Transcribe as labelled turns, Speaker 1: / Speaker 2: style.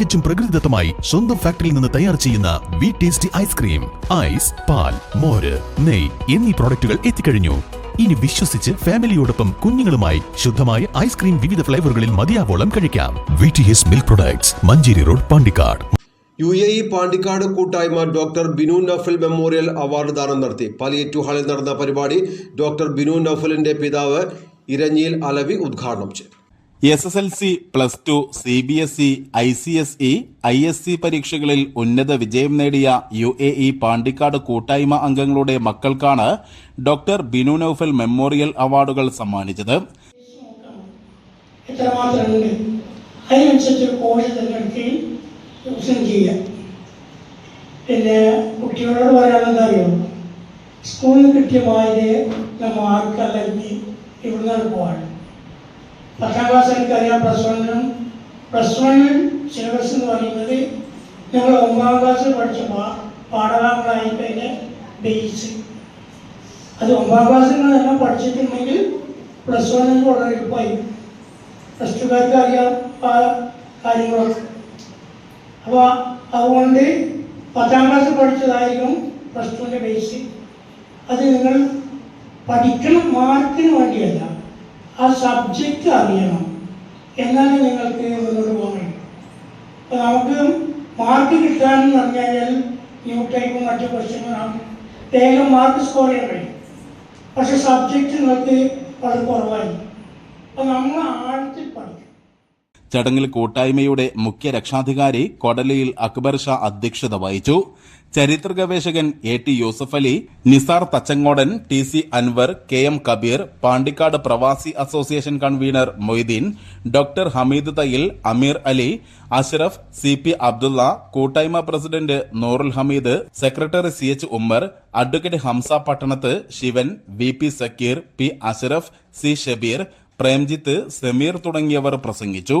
Speaker 1: തികച്ചും പ്രകൃതിദത്തമായി സ്വന്തം ഫാക്ടറിയിൽ നിന്ന് തയ്യാർ ചെയ്യുന്ന വി ടേസ്റ്റി ഐസ്ക്രീം ഐസ് പാൽ മോര് നെയ് എന്നീ പ്രോഡക്റ്റുകൾ എത്തിക്കഴിഞ്ഞു. ഇനി വിശ്വസിച്ച് ഫാമിലിയോടൊപ്പം കുഞ്ഞുങ്ങളുമായി ശുദ്ധമായ ഐസ്ക്രീം വിവിധ ഫ്ലേവറുകളിൽ മതിയാവോളം കഴിക്കാം. V T S milk products Manjeri road Pandikkad.
Speaker 2: U A E Pandikkad കൂട്ടായ്മ doctor Binu Nafal memorial award ദാനം നടത്തി. പാലിയേറ്റീവ് ഹാളിൽ നടന്ന പരിപാടി ഡോക്ടർ ബിനു നഫലിന്റെ പിതാവ് ഇരഞ്ഞിയിൽ അലവി ഉദ്ഘാടനം ചെയ്തു.
Speaker 3: S S L C plus two C B S E I C S E I S C പരീക്ഷകളിൽ ഉന്നത വിജയം നേടിയ യു എ ഇ പാണ്ടിക്കാട് കൂട്ടായ്മ അംഗങ്ങളുടെ മക്കൾക്കാണ് ഡോക്ടർ ബിനു നൌഫൽ മെമ്മോറിയൽ അവാർഡുകൾ സമ്മാനിച്ചത്.
Speaker 4: പിന്നെ കുട്ടികളോട് പറയാനെന്താ അറിയോ സ്കൂളിൽ കിട്ടിയ മാതിരി മാർക്ക് അല്ലെങ്കിൽ ഇവിടുന്ന് പോവാണ് പത്താം ക്ലാസ് എനിക്കറിയാം പ്ലസ് വണ്ണിനും. പ്ലസ് സിലബസ് എന്ന് പറയുന്നത് ഞങ്ങൾ ഒമ്പതാം ക്ലാസ്സിൽ പഠിച്ച പാ പാഠഭാഗങ്ങളായിട്ടതിന്റെ ബേസ് അത് ഒമ്പതാം ക്ലാസ്സിൽ നിന്നെല്ലാം പഠിച്ചിട്ടുണ്ടെങ്കിൽ പ്ലസ് വളരെ എളുപ്പമായി. പ്ലസ് ടുക്കാർക്ക് അറിയാം ആ കാര്യങ്ങളൊക്കെ. അപ്പോൾ അതുകൊണ്ട് പത്താം ക്ലാസ് പഠിച്ചതായിരിക്കും പ്ലസ് ടുവിന്റെ ബേസ് അത് നിങ്ങൾ പഠിക്കണം മാർക്കിന് വേണ്ടിയല്ല. ആ സബ്ജക്റ്റ് അറിയണം. എന്നാലേ നിങ്ങൾക്ക് മുന്നോട്ട് പോകാൻ നമുക്ക് മാർക്ക് കിട്ടാനെന്ന് പറഞ്ഞു കഴിഞ്ഞാൽ ന്യൂ മറ്റു ക്വസ്റ്റ്യങ്ങളാണ് വേഗം മാർക്ക് സ്കോർ ചെയ്യാൻ കഴിയും. പക്ഷെ സബ്ജക്റ്റ് നിങ്ങൾക്ക് വളരെ കുറവായി അപ്പോൾ നമ്മൾ ആഴത്തിൽ പഠിക്കും
Speaker 3: ചടങ്ങിൽ കൂട്ടായ്മയുടെ മുഖ്യ രക്ഷാധികാരി കൊടലിയിൽ അക്ബർ ഷാ അധ്യക്ഷത വഹിച്ചു. ചരിത്ര ഗവേഷകൻ A T Yusuf Ali Nisar Thachangodan T C Anwar K M Kabeer Pandikkad പ്രവാസി association convener Moideen doctor Hameed Thayyil Ameer Ali Ashraf C P Abdulla കൂട്ടായ്മ president Noorul Hameed secretary C H Ummer advocate Hamza Pattanath Shivan V P Zakir P Ashraf C Shabeer Premjith Sameer തുടങ്ങിയവർ പ്രസംഗിച്ചു.